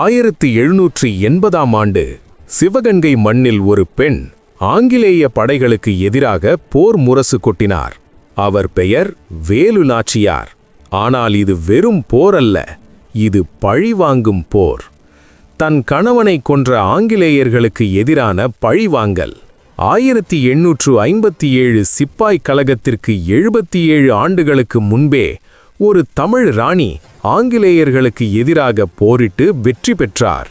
ஆயிரத்து எழுநூற்று எண்பதாம் ஆண்டு சிவகங்கை மண்ணில் ஒரு பெண் ஆங்கிலேய படைகளுக்கு எதிராக போர் முரசு கொட்டினார். அவர் பெயர் வேலு நாச்சியார் ஆனால் இது வெறும் போர் அல்ல இது பழிவாங்கும் போர். தன் கணவனை கொன்ற ஆங்கிலேயர்களுக்கு எதிரான பழிவாங்கல் ஆயிரத்தி எண்ணூற்று ஐம்பத்தி ஏழு சிப்பாய் கழகத்திற்கு எழுபத்தி ஏழு ஆண்டுகளுக்கு முன்பே ஒரு தமிழ் ராணி ஆங்கிலேயர்களுக்கு எதிராக போரிட்டு வெற்றி பெற்றார்.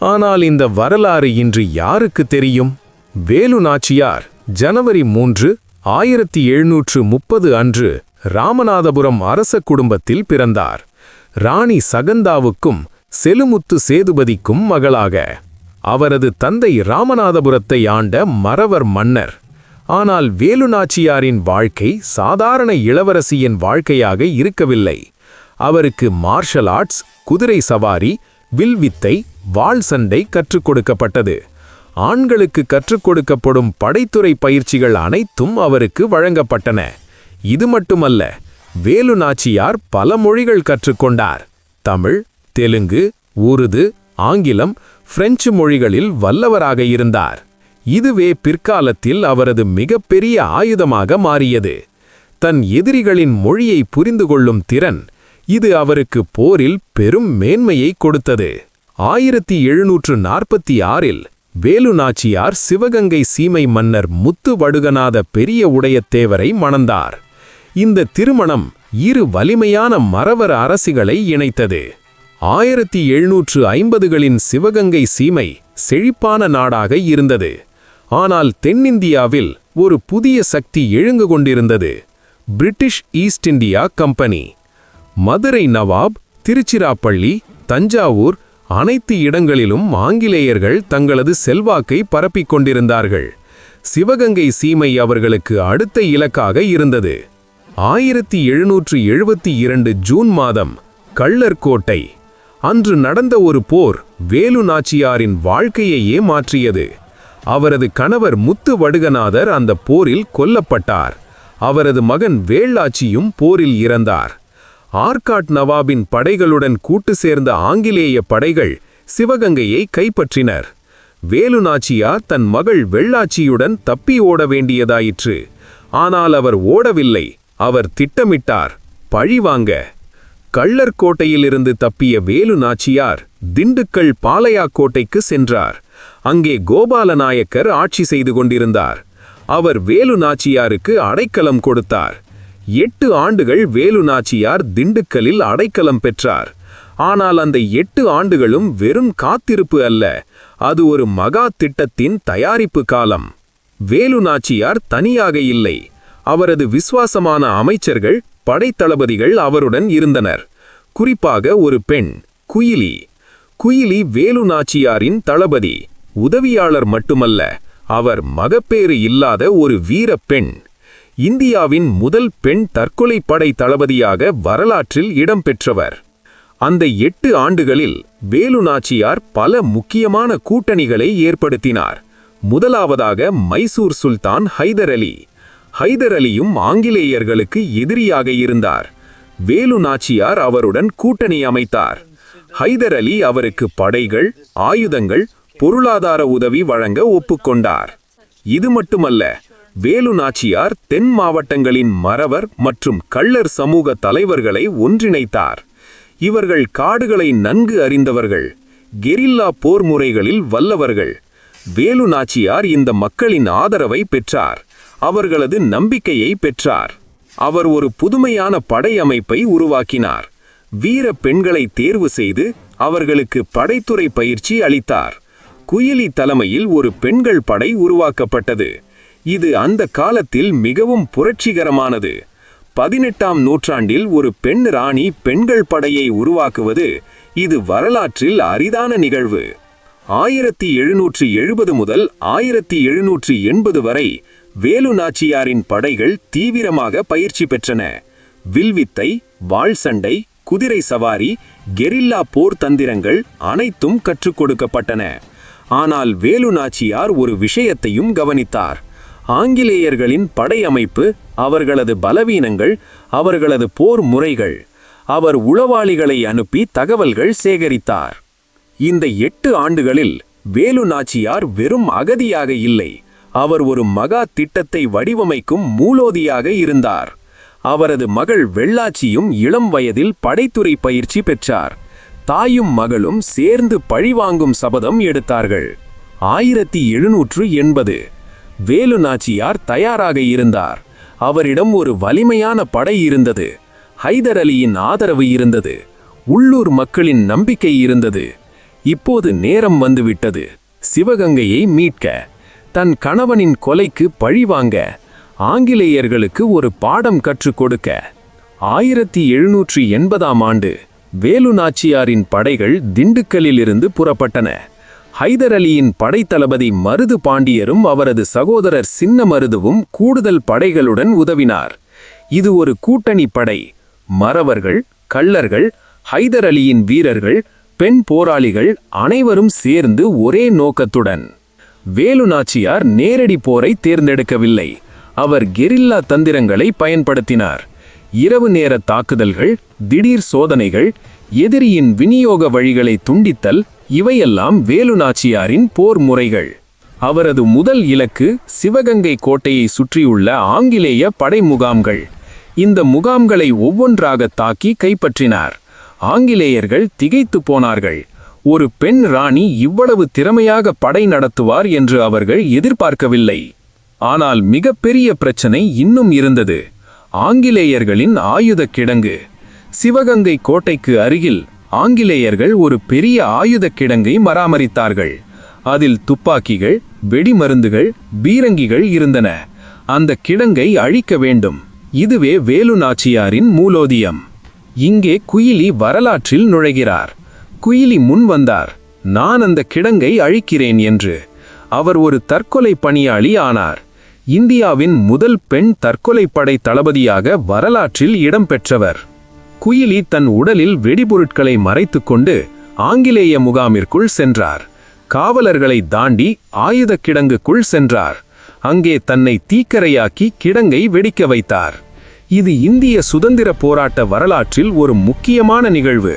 ஆனால் இந்த வரலாறு இன்று யாருக்கு தெரியும்? வேலு நாச்சியார் ஜனவரி மூன்று ஆயிரத்தி எழுநூற்று முப்பது அன்று ராமநாதபுரம் அரச குடும்பத்தில் பிறந்தார். ராணி சகந்தாவுக்கும் செலுமுத்து சேதுபதிக்கும் மகளாக. அவரது தந்தை ராமநாதபுரத்தை ஆண்ட மறவர் மன்னர். ஆனால் வேலுநாச்சியாரின் வாழ்க்கை சாதாரண இளவரசியின் வாழ்க்கையாக இருக்கவில்லை. அவருக்கு மார்ஷல் ஆர்ட்ஸ் குதிரை சவாரி வில்வித்தை வாள் சண்டை கற்றுக் கொடுக்கப்பட்டது. ஆண்களுக்கு கற்றுக் கொடுக்கப்படும் படைத்துறை பயிற்சிகள் அனைத்தும் அவருக்கு வழங்கப்பட்டன. இது மட்டுமல்ல வேலு நாச்சியார் பல மொழிகள் கற்றுக்கொண்டார் தமிழ் தெலுங்கு உருது ஆங்கிலம் பிரெஞ்சு மொழிகளில் வல்லவராக இருந்தார். இதுவே பிற்காலத்தில் அவரது மிகப்பெரிய ஆயுதமாக மாறியது. தன் எதிரிகளின் மொழியை புரிந்து கொள்ளும் திறன் இது அவருக்கு போரில் பெரும் மேன்மையை கொடுத்தது. ஆயிரத்தி எழுநூற்று நாற்பத்தி ஆறில் வேலு நாச்சியார் சிவகங்கை சீமை மன்னர் முத்து வடுகநாத பெரிய உடையத்தேவரை மணந்தார். இந்த திருமணம் இரு வலிமையான மறவர் அரசிகளை இணைத்தது. ஆயிரத்தி எழுநூற்று ஐம்பதுகளின் சிவகங்கை சீமை செழிப்பான நாடாக இருந்தது. ஆனால் தென்னிந்தியாவில் ஒரு புதிய சக்தி எழுங்கு கொண்டிருந்தது. British East India company. Madurai நவாப் திருச்சிராப்பள்ளி தஞ்சாவூர் அனைத்து இடங்களிலும் ஆங்கிலேயர்கள் தங்களது செல்வாக்கை பரப்பிக் கொண்டிருந்தார்கள். சிவகங்கை சீமை அவர்களுக்கு அடுத்த இலக்காக இருந்தது. ஆயிரத்தி எழுநூற்று எழுபத்தி இரண்டு ஜூன் மாதம் கள்ளர்கோட்டை. அன்று நடந்த ஒரு போர் வேலு நாச்சியாரின் வாழ்க்கையையே மாற்றியது. அவரது கணவர் முத்து வடுகநாதர் அந்த போரில் கொல்லப்பட்டார். அவரது மகன் வேளாச்சியும் போரில் இறந்தார். ஆர்காட் நவாபின் படைகளுடன் கூட்டு சேர்ந்த ஆங்கிலேய படைகள் சிவகங்கையை கைப்பற்றினர். வேலு நாச்சியார் தன் மகள் வெள்ளாச்சியுடன் தப்பி ஓட வேண்டியதாயிற்று. ஆனால் அவர் ஓடவில்லை அவர் திட்டமிட்டார் பழிவாங்க கள்ளர்கோட்டையிலிருந்து தப்பிய வேலு நாச்சியார் திண்டுக்கல் பாலையாக்கோட்டைக்கு சென்றார். அங்கே கோபாலநாயக்கர் ஆட்சி செய்து கொண்டிருந்தார். அவர் வேலு நாச்சியாருக்கு அடைக்கலம் கொடுத்தார். எட்டு ஆண்டுகள் வேலு நாச்சியார் திண்டுக்கலில் அடைக்கலம் பெற்றார். ஆனால் அந்த எட்டு ஆண்டுகளும் வெறும் காத்திருப்பு அல்ல அது ஒரு மகா திட்டத்தின் தயாரிப்பு காலம். வேலு நாச்சியார் தனியாக இல்லை. அவரது விசுவாசமான அமைச்சர்கள் படைத்தளபதிகள் அவருடன் இருந்தனர். குறிப்பாக ஒரு பெண் குயிலி. குயிலி வேலு நாச்சியாரின் தளபதி உதவியாளர் மட்டுமல்ல அவர் மகப்பேறு இல்லாத ஒரு வீர பெண். இந்தியாவின் முதல் பெண் தற்கொலை படை தளபதியாக வரலாற்றில் இடம்பெற்றவர். அந்த எட்டு ஆண்டுகளில் வேலு நாச்சியார் பல முக்கியமான கூட்டணிகளை ஏற்படுத்தினார். முதலாவதாக மைசூர் சுல்தான் ஹைதர் அலி. ஹைதர் அலியும் ஆங்கிலேயர்களுக்கு எதிரியாக இருந்தார். வேலு நாச்சியார் அவருடன் கூட்டணி அமைத்தார். ஹைதர் அலி அவருக்கு படைகள் ஆயுதங்கள் பொருளாதார உதவி வழங்க ஒப்புக்கொண்டார். இது மட்டுமல்ல வேலு நாச்சியார் தென் மாவட்டங்களின் மறவர் மற்றும் கள்ளர் சமூக தலைவர்களை ஒன்றிணைத்தார். இவர்கள் காடுகளை நன்கு அறிந்தவர்கள் கெரில்லா போர் முறைகளில் வல்லவர்கள். வேலு நாச்சியார் இந்த மக்களின் ஆதரவை பெற்றார் அவர்களது நம்பிக்கையை பெற்றார். அவர் ஒரு புதுமையான படையமைப்பை உருவாக்கினார். வீர பெண்களை தேர்வு செய்து அவர்களுக்கு படைத்துறை பயிற்சி அளித்தார். குயிலி தலைமையில் ஒரு பெண்கள் படை உருவாக்கப்பட்டது. இது அந்த காலத்தில் மிகவும் புரட்சிகரமானது. பதினெட்டாம் நூற்றாண்டில் ஒரு பெண் ராணி பெண்கள் படையை உருவாக்குவது இது வரலாற்றில் அரிதான நிகழ்வு. ஆயிரத்தி எழுநூற்றி எழுபது முதல் ஆயிரத்தி எழுநூற்றி எண்பது வரை வேலு நாச்சியாரின் படைகள் தீவிரமாக பயிற்சி பெற்றன. வில்வித்தை வாள் சண்டை குதிரை சவாரி கெரில்லா போர் தந்திரங்கள் அனைத்தும் கற்றுக் கொடுக்கப்பட்டன. ஆனால் வேலு நாச்சியார் ஒரு விஷயத்தையும் கவனித்தார். ஆங்கிலேயர்களின் படையமைப்பு அவர்களது பலவீனங்கள் அவர்களது போர் முறைகள். அவர் உளவாளிகளை அனுப்பி தகவல்கள் சேகரித்தார். இந்த எட்டு ஆண்டுகளில் வேலு நாச்சியார் வெறும் அகதியாக இல்லை. அவர் ஒரு மகா திட்டத்தை வடிவமைக்கும் மூலோதியாக இருந்தார். அவரது மகள் வெள்ளாச்சியும் இளம் வயதில் படைத்துறை பயிற்சி பெற்றார். தாயும் மகளும் சேர்ந்து பழிவாங்கும் சபதம் எடுத்தார்கள். ஆயிரத்தி எழுநூற்று எண்பது. வேலு நாச்சியார் தயாராக இருந்தார். அவரிடம் ஒரு வலிமையான படை இருந்தது. ஹைதர் அலியின் ஆதரவு இருந்தது. உள்ளூர் மக்களின் நம்பிக்கை இருந்தது. இப்போது நேரம் வந்துவிட்டது. சிவகங்கையை மீட்க. தன் கணவனின் கொலைக்கு பழிவாங்க ஆங்கிலேயர்களுக்கு ஒரு பாடம் கற்றுக் கொடுக்க. ஆயிரத்தி எழுநூற்றி எண்பதாம் ஆண்டு வேலு நாச்சியாரின் படைகள் திண்டுக்கல்லிலிருந்து புறப்பட்டன. ஹைதர் அலியின் படைத்தளபதி மருது பாண்டியரும் அவரது சகோதரர் சின்ன மருதுவும் கூடுதல் படைகளுடன் உதவினார். இது ஒரு கூட்டணி படை. மறவர்கள் கள்ளர்கள் ஹைதர் அலியின் வீரர்கள் பெண் போராளிகள் அனைவரும் சேர்ந்து ஒரே நோக்கத்துடன். வேலு நாச்சியார் நேரடி போரை தேர்ந்தெடுக்கவில்லை. அவர் கெரில்லா தந்திரங்களை பயன்படுத்தினார். இரவு நேர தாக்குதல்கள் திடீர் சோதனைகள் எதிரியின் விநியோக வழிகளை துண்டித்தல் இவையெல்லாம் வேலு நாச்சியாரின் போர் முறைகள். அவரது முதல் இலக்கு சிவகங்கை கோட்டையை சுற்றியுள்ள ஆங்கிலேய படை முகாம்கள். இந்த முகாம்களை ஒவ்வொன்றாக தாக்கி கைப்பற்றினார். ஆங்கிலேயர்கள் திகைத்து போனார்கள். ஒரு பெண் ராணி இவ்வளவு திறமையாக படை நடத்துவார் என்று அவர்கள் எதிர்பார்க்கவில்லை. ஆனால் மிகப்பெரிய பிரச்சனை இன்னும் இருந்தது. ஆங்கிலேயர்களின் ஆயுத கிடங்கு. சிவகங்கை கோட்டைக்கு அருகில் ஆங்கிலேயர்கள் ஒரு பெரிய ஆயுத கிடங்கை பராமரித்தார்கள். அதில் துப்பாக்கிகள் வெடிமருந்துகள் பீரங்கிகள் இருந்தன. அந்த கிடங்கை அழிக்க வேண்டும். இதுவே வேலு நாச்சியாரின் மூலோதியம். இங்கே குயிலி வரலாற்றில் நுழைகிறார். குயிலி முன் வந்தார். நான் அந்த கிடங்கை அழிக்கிறேன் என்று. அவர் ஒரு தற்கொலை பணியாளி ஆனார். இந்தியாவின் முதல் பெண் தற்கொலை படை தளபதியாக வரலாற்றில் இடம்பெற்றவர். குயிலி தன் உடலில் வெடிபொருட்களை மறைத்துக்கொண்டு ஆங்கிலேய முகாமிற்குள் சென்றார். காவலர்களை தாண்டி ஆயுத கிடங்குக்குள் சென்றார். அங்கே தன்னை தீக்கரையாக்கி கிடங்கை வெடிக்க வைத்தார். இது இந்திய சுதந்திர போராட்ட வரலாற்றில் ஒரு முக்கியமான நிகழ்வு.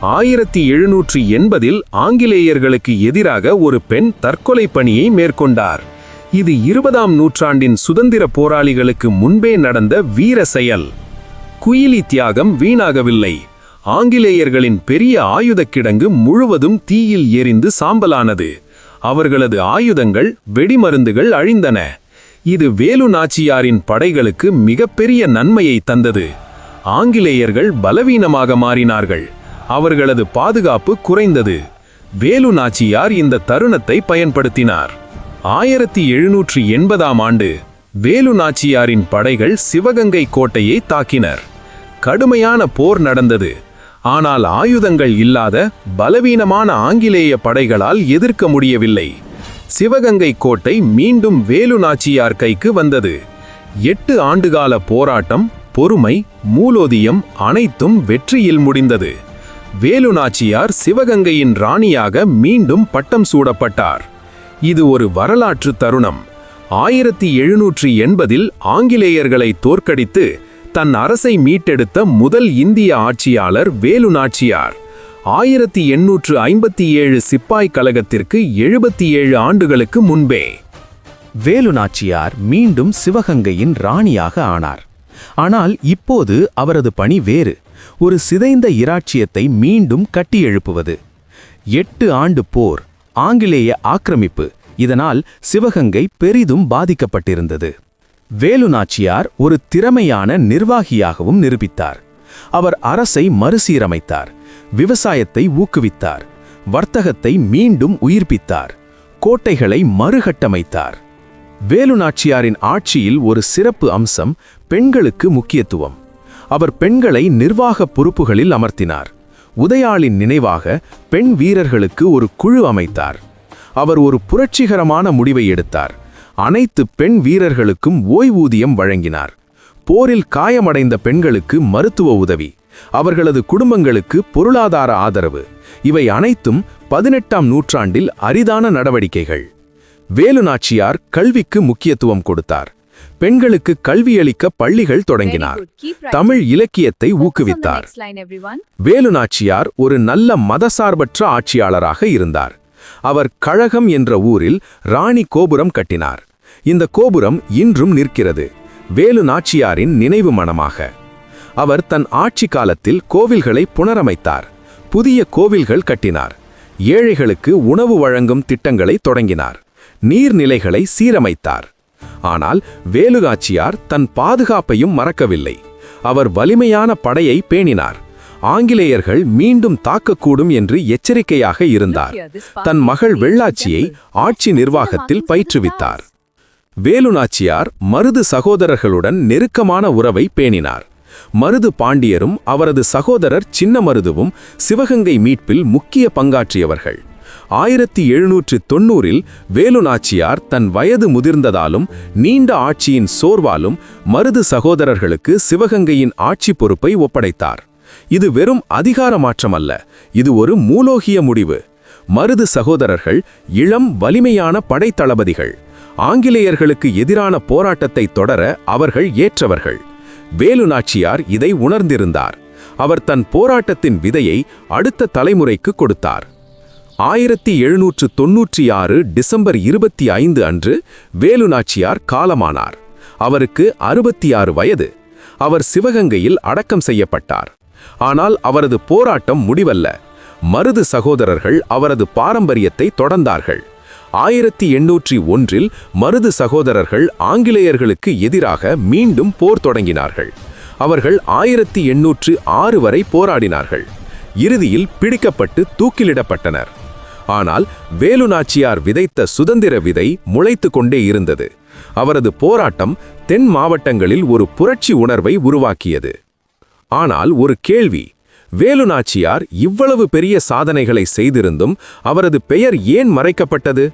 ஆயிரத்தி எழுநூற்றி எண்பதில் ஆங்கிலேயர்களுக்கு எதிராக ஒரு பெண் தற்கொலை பணியை மேற்கொண்டார். இது இருபதாம் நூற்றாண்டின் சுதந்திர போராளிகளுக்கு முன்பே நடந்த வீர செயல். குயிலி தியாகம் வீணாகவில்லை. ஆங்கிலேயர்களின் பெரிய ஆயுதக் கிடங்கு முழுவதும் தீயில் எரிந்து சாம்பலானது. அவர்களது ஆயுதங்கள் வெடிமருந்துகள் அழிந்தன. இது வேலு நாச்சியாரின் படைகளுக்கு மிகப்பெரிய நன்மையை தந்தது. ஆங்கிலேயர்கள் பலவீனமாக மாறினார்கள். அவர்களது பாதுகாப்பு குறைந்தது. வேலு நாச்சியார் இந்த தருணத்தை பயன்படுத்தினார். ஆயிரத்தி எழுநூற்றி எண்பதாம் ஆண்டு வேலு நாச்சியாரின் படைகள் சிவகங்கை கோட்டையை தாக்கினர். கடுமையான போர் நடந்தது. ஆனால் ஆயுதங்கள் இல்லாத பலவீனமான ஆங்கிலேய படைகளால் எதிர்க்க முடியவில்லை. சிவகங்கை கோட்டை மீண்டும் வேலு நாச்சியார் கைக்கு வந்தது. எட்டு ஆண்டுகால போராட்டம் பொறுமை மூலோதியம் அனைத்தும் வெற்றியில் முடிந்தது. வேலு நாச்சியார் சிவகங்கையின் ராணியாக மீண்டும் பட்டம் சூடப்பட்டார். இது ஒரு வரலாற்று தருணம். ஆயிரத்தி எழுநூற்றி எண்பதில் ஆங்கிலேயர்களை தோற்கடித்து தன் அரசை மீட்டெடுத்த முதல் இந்திய ஆட்சியாளர் வேலு நாச்சியார். ஆயிரத்தி எண்ணூற்று ஐம்பத்தி ஏழு சிப்பாய் கழகத்திற்கு எழுபத்தி ஏழு ஆண்டுகளுக்கு முன்பே. வேலு நாச்சியார் மீண்டும் சிவகங்கையின் ராணியாக ஆனார். ஆனால் இப்போது அவரது பணி வேறு. ஒரு சிதைந்த இராச்சியத்தை மீண்டும் கட்டியெழுப்புவது. எட்டு ஆண்டு போர் ஆங்கிலேய ஆக்கிரமிப்பு இதனால் சிவகங்கை பெரிதும் பாதிக்கப்பட்டிருந்தது. வேலு நாச்சியார் ஒரு திறமையான நிர்வாகியாகவும் நிரூபித்தார். அவர் அரசை மறுசீரமைத்தார் விவசாயத்தை ஊக்குவித்தார் வர்த்தகத்தை மீண்டும் உயிர்ப்பித்தார் கோட்டைகளை மறுகட்டமைத்தார். வேலு நாச்சியாரின் ஆட்சியில் ஒரு சிறப்பு அம்சம் பெண்களுக்கு முக்கியத்துவம். அவர் பெண்களை நிர்வாக பொறுப்புகளில் அமர்த்தினார். உதயாளின் நினைவாக பெண் வீரர்களுக்கு ஒரு குழு அமைத்தார். அவர் ஒரு புரட்சிகரமான முடிவை எடுத்தார். அனைத்து பெண் வீரர்களுக்கும் ஓய்வூதியம் வழங்கினார். போரில் காயமடைந்த பெண்களுக்கு மருத்துவ உதவி அவர்களது குடும்பங்களுக்கு பொருளாதார ஆதரவு இவை அனைத்தும் பதினெட்டாம் நூற்றாண்டில் அரிதான நடவடிக்கைகள். வேலு நாச்சியார் கல்விக்கு முக்கியத்துவம் கொடுத்தார். பெண்களுக்கு கல்வியளிக்க பள்ளிகள் தொடங்கினார். தமிழ் இலக்கியத்தை ஊக்குவித்தார். வேலு நாச்சியார் ஒரு நல்ல மதசார்பற்ற ஆட்சியாளராக இருந்தார். அவர் கழகம் என்ற ஊரில் ராணி கோபுரம் கட்டினார். இந்த கோபுரம் இன்றும் நிற்கிறது. வேலு நாச்சியாரின் நினைவு மனமாக. அவர் தன் ஆட்சி காலத்தில் கோவில்களை புனரமைத்தார். புதிய கோவில்கள் கட்டினார். ஏழைகளுக்கு உணவு வழங்கும் திட்டங்களை தொடங்கினார். நீர்நிலைகளை சீரமைத்தார். ஆனால் வேலுகாச்சியார் தன் பாதுகாப்பையும் மறக்கவில்லை. அவர் வலிமையான படையை பேணினார். ஆங்கிலேயர்கள் மீண்டும் தாக்கக்கூடும் என்று எச்சரிக்கையாக இருந்தார். தன் மகள் வெள்ளாச்சியை ஆட்சி நிர்வாகத்தில் பயிற்றுவித்தார். வேலுநாச்சியார் மருது சகோதரர்களுடன் நெருக்கமான உறவை பேணினார். மருது பாண்டியரும் அவரது சகோதரர் சின்ன மருதுவும் சிவகங்கை மீட்பில் முக்கிய பங்காற்றியவர்கள். ஆயிரத்தி எழுநூற்று தொன்னூறில் வேலுநாச்சியார் தன் வயது முதிர்ந்ததாலும் நீண்ட ஆட்சியின் சோர்வாலும் மருது சகோதரர்களுக்கு சிவகங்கையின் ஆட்சி பொறுப்பை ஒப்படைத்தார். இது வெறும் அதிகார மாற்றமல்ல இது ஒரு மூலோகிய முடிவு. மருது சகோதரர்கள் இளம் வலிமையான படைத்தளபதிகள் ஆங்கிலேயர்களுக்கு எதிரான போராட்டத்தை தொடர அவர்கள் ஏற்றவர்கள். வேலு நாச்சியார் இதை உணர்ந்திருந்தார். அவர் தன் போராட்டத்தின் விதையை அடுத்த தலைமுறைக்கு கொடுத்தார். ஆயிரத்தி எழுநூற்று தொன்னூற்றி ஆறு டிசம்பர் இருபத்தி ஐந்து அன்று வேலு நாச்சியார் காலமானார். அவருக்கு அறுபத்தி ஆறு வயது. அவர் சிவகங்கையில் அடக்கம் செய்யப்பட்டார். ஆனால் அவரது போராட்டம் முடிவல்ல. மருது சகோதரர்கள் அவரது பாரம்பரியத்தை தொடர்ந்தார்கள். ஆயிரத்தி எண்ணூற்றி ஒன்றில் மருது சகோதரர்கள் ஆங்கிலேயர்களுக்கு எதிராக மீண்டும் போர் தொடங்கினார்கள். அவர்கள் ஆயிரத்தி எண்ணூற்று ஆறு வரை போராடினார்கள். இறுதியில் பிடிக்கப்பட்டு தூக்கிலிடப்பட்டனர். ஆனால் வேலுநாச்சியார் விதைத்த சுதந்திர விதை முளைத்து கொண்டே இருந்தது. அவரது போராட்டம் தென் மாவட்டங்களில் ஒரு புரட்சி உணர்வை உருவாக்கியது. ஆனால் ஒரு கேள்வி வேலுநாச்சியார் இவ்வளவு பெரிய சாதனைகளை செய்திருந்தும் அவரது பெயர் ஏன் மறைக்கப்பட்டது?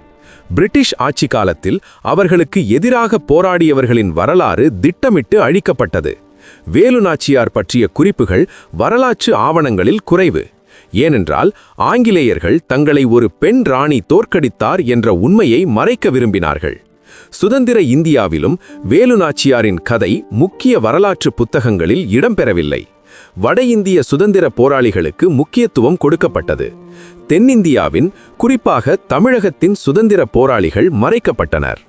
பிரிட்டிஷ் ஆட்சி காலத்தில் அவர்களுக்கு எதிராக போராடியவர்களின் வரலாறு திட்டமிட்டு அழிக்கப்பட்டது. வேலுநாச்சியார் பற்றிய குறிப்புகள் வரலாற்று ஆவணங்களில் குறைவு. ஏனென்றால் ஆங்கிலேயர்கள் தங்களை ஒரு பெண் ராணி தோற்கடித்தார் என்ற உண்மையை மறைக்க விரும்பினார்கள். சுதந்திர இந்தியாவிலும் வேலுநாச்சியாரின் கதை முக்கிய வரலாற்று புத்தகங்களில் இடம்பெறவில்லை. வட இந்திய சுதந்திர போராளிகளுக்கு முக்கியத்துவம் கொடுக்கப்பட்டது. தென்னிந்தியாவின் குறிப்பாக தமிழகத்தின் சுதந்திர போராளிகள் மறைக்கப்பட்டனர்.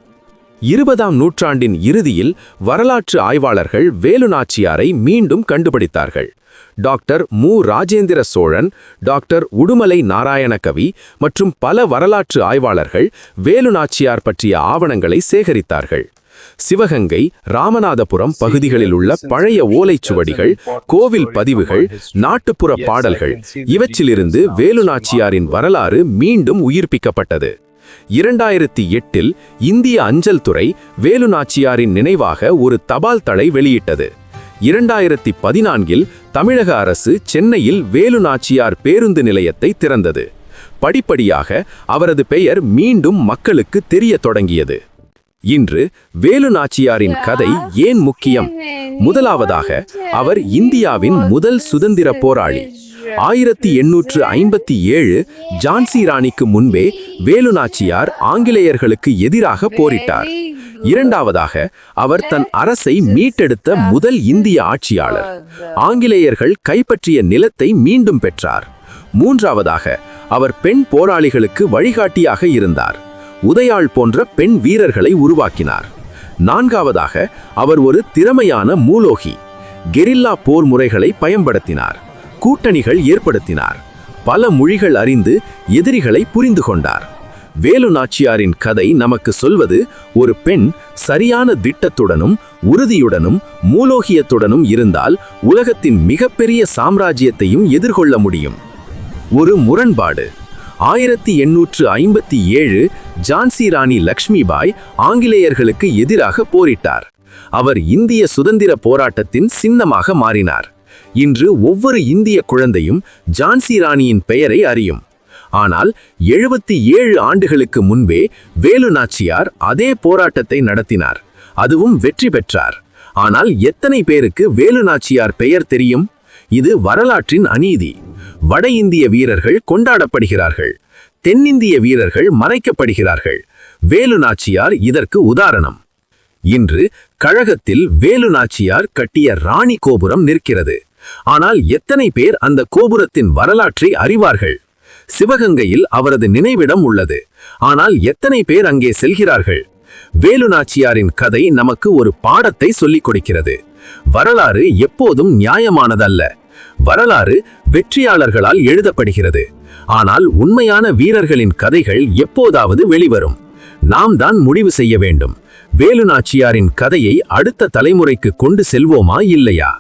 இருபதாம் நூற்றாண்டின் இறுதியில் வரலாற்று ஆய்வாளர்கள் வேலுநாச்சியாரை மீண்டும் கண்டுபிடித்தார்கள். டாக்டர் மு. ராஜேந்திர சோழன் டாக்டர் உடுமலை நாராயணகவி மற்றும் பல வரலாற்று ஆய்வாளர்கள் வேலுநாச்சியார் பற்றிய ஆவணங்களை சேகரித்தார்கள். சிவகங்கை ராமநாதபுரம் பகுதிகளில் உள்ள பழைய ஓலைச்சுவடிகள் கோவில் பதிவுகள் நாட்டுப்புற பாடல்கள் இவற்றிலிருந்து வேலுநாச்சியாரின் வரலாறு மீண்டும் உயிர்ப்பிக்கப்பட்டது. இரண்டாயிரத்தி எட்டில் இந்திய அஞ்சல் துறை வேலுநாச்சியாரின் நினைவாக ஒரு தபால் தலை வெளியிட்டது. இரண்டாயிரத்தி பதினான்கில் தமிழக அரசு சென்னையில் வேலுநாச்சியார் பேருந்து நிலையத்தை திறந்தது. படிப்படியாக அவரது பெயர் மீண்டும் மக்களுக்கு தெரியத் தொடங்கியது. இன்று வேலு நாச்சியாரின் கதை ஏன் முக்கியம்? முதலாவதாக அவர் இந்தியாவின் முதல் சுதந்திர போராளி. ஆயிரத்தி எண்ணூற்று ஐம்பத்தி ஏழு ஜான்சி ராணிக்கு முன்பே வேலு நாச்சியார் ஆங்கிலேயர்களுக்கு எதிராக போரிட்டார். இரண்டாவதாக அவர் தன் அரசை மீட்டெடுத்த முதல் இந்திய ஆட்சியாளர். ஆங்கிலேயர்கள் கைப்பற்றிய நிலத்தை மீண்டும் பெற்றார். மூன்றாவதாக அவர் பெண் போராளிகளுக்கு வழிகாட்டியாக இருந்தார். உதயாள் போன்ற பெண் வீரர்களை உருவாக்கினார். நான்காவதாக அவர் ஒரு திறமையான மூலோகி கெரில்லா போர் முறைகளை பயன்படுத்தினார் கூட்டணிகள் ஏற்படுத்தினார் பல மொழிகள் அறிந்து எதிரிகளை புரிந்து கொண்டார். வேலு நாச்சியாரின் கதை நமக்கு சொல்வது ஒரு பெண் சரியான திட்டத்துடனும் உறுதியுடனும் மூலோகியத்துடனும் இருந்தால் உலகத்தின் மிகப்பெரிய சாம்ராஜ்யத்தையும் எதிர்கொள்ள முடியும். ஒரு முரண்பாடு. ஆயிரத்தி எண்ணூற்று ஐம்பத்தி ஏழு ஜான்சி ராணி லக்ஷ்மிபாய் ஆங்கிலேயர்களுக்கு எதிராக போரிட்டார். அவர் இந்திய சுதந்திர போராட்டத்தின் சின்னமாக மாறினார். இன்று ஒவ்வொரு இந்திய குழந்தையும் ஜான்சி ராணியின் பெயரை அறியும். ஆனால் எழுபத்தி ஏழு ஆண்டுகளுக்கு முன்பே வேலு நாச்சியார் அதே போராட்டத்தை நடத்தினார். அதுவும் வெற்றி பெற்றார். ஆனால் எத்தனை பேருக்கு வேலு நாச்சியார் பெயர் தெரியும்? இது வரலாற்றின் அநீதி. வட இந்திய வீரர்கள் கொண்டாடப்படுகிறார்கள். தென்னிந்திய வீரர்கள் மறைக்கப்படுகிறார்கள். வேலு நாச்சியார் இதற்கு உதாரணம். இன்று கழகத்தில் வேலு நாச்சியார் கட்டிய ராணி கோபுரம் நிற்கிறது. ஆனால் எத்தனை பேர் அந்த கோபுரத்தின் வரலாற்றை அறிவார்கள்? சிவகங்கையில் அவரது நினைவிடம் உள்ளது. ஆனால் எத்தனை பேர் அங்கே செல்கிறார்கள்? வேலு நாச்சியாரின் கதை நமக்கு ஒரு பாடத்தை சொல்லிக் கொடுக்கிறது. வரலாறு எப்போதும் நியாயமானதல்ல. வரலாறு வெற்றியாளர்களால் எழுதப்படுகிறது. ஆனால் உண்மையான வீரர்களின் கதைகள் எப்போதாவது வெளிவரும். நாம் தான் முடிவு செய்ய வேண்டும். வேலு நாச்சியாரின் கதையை அடுத்த தலைமுறைக்கு கொண்டு செல்வோமா இல்லையா?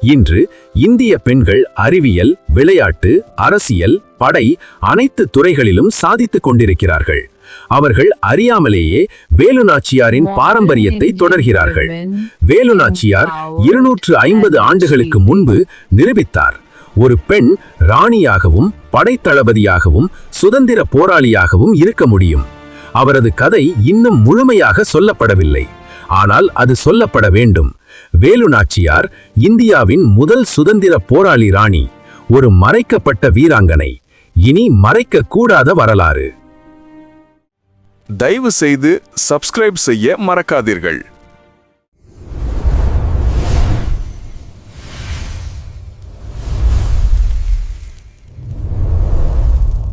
இன்று இந்திய பெண்கள் அறிவியல் விளையாட்டு அரசியல் படை அனைத்து துறைகளிலும் சாதித்துக் கொண்டிருக்கிறார்கள். அவர்கள் அறியாமலேயே வேலு நாச்சியாரின் பாரம்பரியத்தை தொடர்கிறார்கள். வேலு நாச்சியார் இருநூற்று ஐம்பது ஆண்டுகளுக்கு முன்பு நிரூபித்தார். ஒரு பெண் ராணியாகவும் படைத்தளபதியாகவும் சுதந்திர போராளியாகவும் இருக்க முடியும். அவரது கதை இன்னும் முழுமையாக சொல்லப்படவில்லை. ஆனால் அது சொல்லப்பட வேண்டும். வேலு நாச்சியார் இந்தியாவின் முதல் சுதந்திர போராளி ராணி ஒரு மறைக்கப்பட்ட வீராங்கனை இனி மறைக்க கூடாத வரலாறு. தயவு செய்து சப்ஸ்கிரைப் செய்ய மறக்காதீர்கள்.